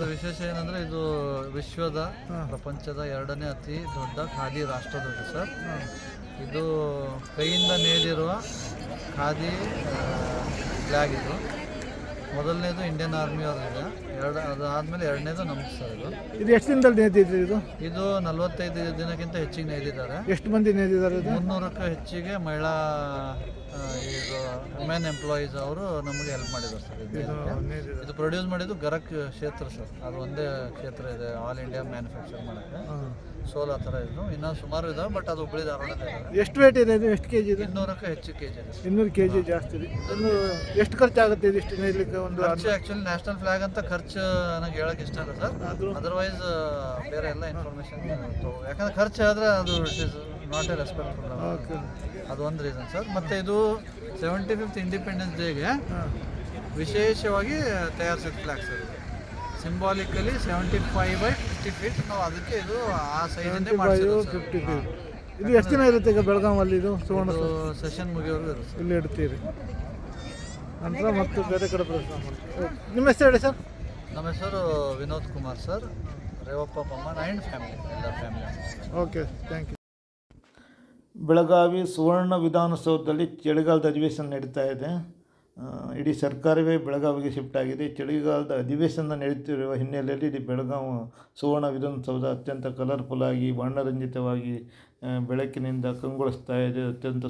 ವಿಶೇಷ ಏನಂದ್ರೆ ಇದು ವಿಶ್ವದ ಪ್ರಪಂಚದ ಎರಡನೇ ಅತಿ ದೊಡ್ಡ ಖಾದಿ ರಾಷ್ಟ್ರಧ್ವಜ ಸರ್. ಇದು ಕೈಯಿಂದ ನೇದಿರುವ ಖಾದಿ ಬ್ಯಾಗ್ ಇದು. ಮೊದಲನೇದು ಇಂಡಿಯನ್ ಆರ್ಮಿ ಅವ್ರದ್ದು ಎರಡು ಅದಾದ್ಮೇಲೆ ಎರಡನೇದು ನಮ್ದು ಸರ್ ಇದು. ಇದು ಎಷ್ಟು ದಿನದಲ್ಲಿ ನೇದಿದ್ರಿ ಇದು? ಇದು ನಲವತ್ತೈದು ದಿನಕ್ಕಿಂತ ಹೆಚ್ಚಿಗೆ ನೇದಿದ್ದಾರೆ. ಎಷ್ಟು ಮಂದಿ ನೇದಿದ್ದಾರೆ ಇದು? ಮುನ್ನೂರಕ್ಕೂ ಹೆಚ್ಚಿಗೆ ಮಹಿಳಾ ವುಮೆನ್ ಎಂಪ್ಲಾಯೀಸ್ ಅವರು ನಮಗೆ ಹೆಲ್ಪ್ ಮಾಡಿದ್ದಾರೆ ಸರ್ ಇದು ಇದು ಪ್ರೊಡ್ಯೂಸ್ ಮಾಡಿದ್ದು ಗರಕ್ ಕ್ಷೇತ್ರ ಸರ್. ಅದು ಒಂದೇ ಕ್ಷೇತ್ರ ಇದೆ ಆಲ್ ಇಂಡಿಯಾ ಮ್ಯಾನುಫ್ಯಾಕ್ಚರ್ ಮಾಡೋಕ್ಕೆ. ಸೋಲ್ ಆ ಥರ ಇದು. ಇನ್ನೂ ಸುಮಾರು ಇದೆ ಬಟ್ ಅದು ಹುಬ್ಳಿ ಧಾರವಾಡ ಎಷ್ಟು ವೇಟ್ ಇದೆ ಇದು? ಎಷ್ಟು ಕೆ ಜಿ ಇದೆ? ಇನ್ನೂರಕ್ಕೂ ಹೆಚ್ಚು ಕೆ ಜಿ ಇದೆ. ಇನ್ನೂರು ಕೆ ಜಿ ಜಾಸ್ತಿ ಇದೆ. ಇನ್ನು ಎಷ್ಟು ಖರ್ಚಾಗುತ್ತೆ ಇದು ಇಷ್ಟು ನೀಡಲಿಕ್ಕೆ ಒಂದು ಖರ್ಚು ಆ್ಯಕ್ಚುಲಿ ನ್ಯಾಷನಲ್ ಫ್ಲಾಗ್ ಅಂತ ಖರ್ಚು ನನಗೆ ಹೇಳಕ್ಕೆ ಇಷ್ಟ ಇಲ್ಲ ಸರ್. ಅದು ಅದರ್ವೈಸ್ ಬೇರೆ ಎಲ್ಲ ಇನ್ಫಾರ್ಮೇಷನ್ ಯಾಕಂದ್ರೆ ಖರ್ಚು ಆದರೆ ಅದು it is not a respectful okay ಅದು ಒಂದು ರೀಸನ್ ಸರ್ ಮತ್ತು ಇದು ಸೆವೆಂಟಿ ಫಿಫ್ತ್ ಇಂಡಿಪೆಂಡೆನ್ಸ್ ಡೇಗೆ ವಿಶೇಷವಾಗಿ ತಯಾರಿಸಿದ flag sir symbolically seventy five by fifty feet ನಾವು ಅದಕ್ಕೆ ಇದು ಆ ಸೈಜಿಂದೇ ಮಾಡಿಸಿರೋದು ಫಿಫ್ಟಿ ಫೀಟ್ ಇದು ಎಷ್ಟು ದಿನ ಇರುತ್ತೆ ಈಗ ಬೆಳಗಾವಲ್ಲಿ ಇದು ಸುವರ್ಣ ಸೆಷನ್ ಮುಗಿಯೋರು ಇರುತ್ತೆ ಇಲ್ಲಿ ಇಡ್ತೀರಿ. ನಂತರ ಮತ್ತು ಬೇರೆ ಕಡೆ ಪ್ರಯತ್ನ ಮಾಡ್ತೀವಿ. ನಿಮ್ಮ ಹೆಸರು ಹೇಳಿ ಸರ್ ನಮ್ಮ ಹೆಸರು Vinod Kumar sir Revappa Pamma and family ಎಲ್ಲ family okay thank you Belagavi Suvarna ವಿಧಾನಸೌಧದಲ್ಲಿ ಚಳಿಗಾಲದ ಅಧಿವೇಶನ ನಡೀತಾ ಇದೆ. ಇಡೀ ಸರ್ಕಾರವೇ ಬೆಳಗಾವಿಗೆ ಶಿಫ್ಟ್ ಆಗಿದೆ. ಚಳಿಗಾಲದ ಅಧಿವೇಶನ ನಡೀತಿರುವ ಹಿನ್ನೆಲೆಯಲ್ಲಿ ಇಡೀ ಬೆಳಗಾವಿ ಸುವರ್ಣ ವಿಧಾನಸೌಧ ಅತ್ಯಂತ ಕಲರ್ಫುಲ್ ಆಗಿ, ವರ್ಣರಂಜಿತವಾಗಿ ಬೆಳಕಿನಿಂದ ಕಂಗೊಳಿಸ್ತಾ ಇದೆ. ಅತ್ಯಂತ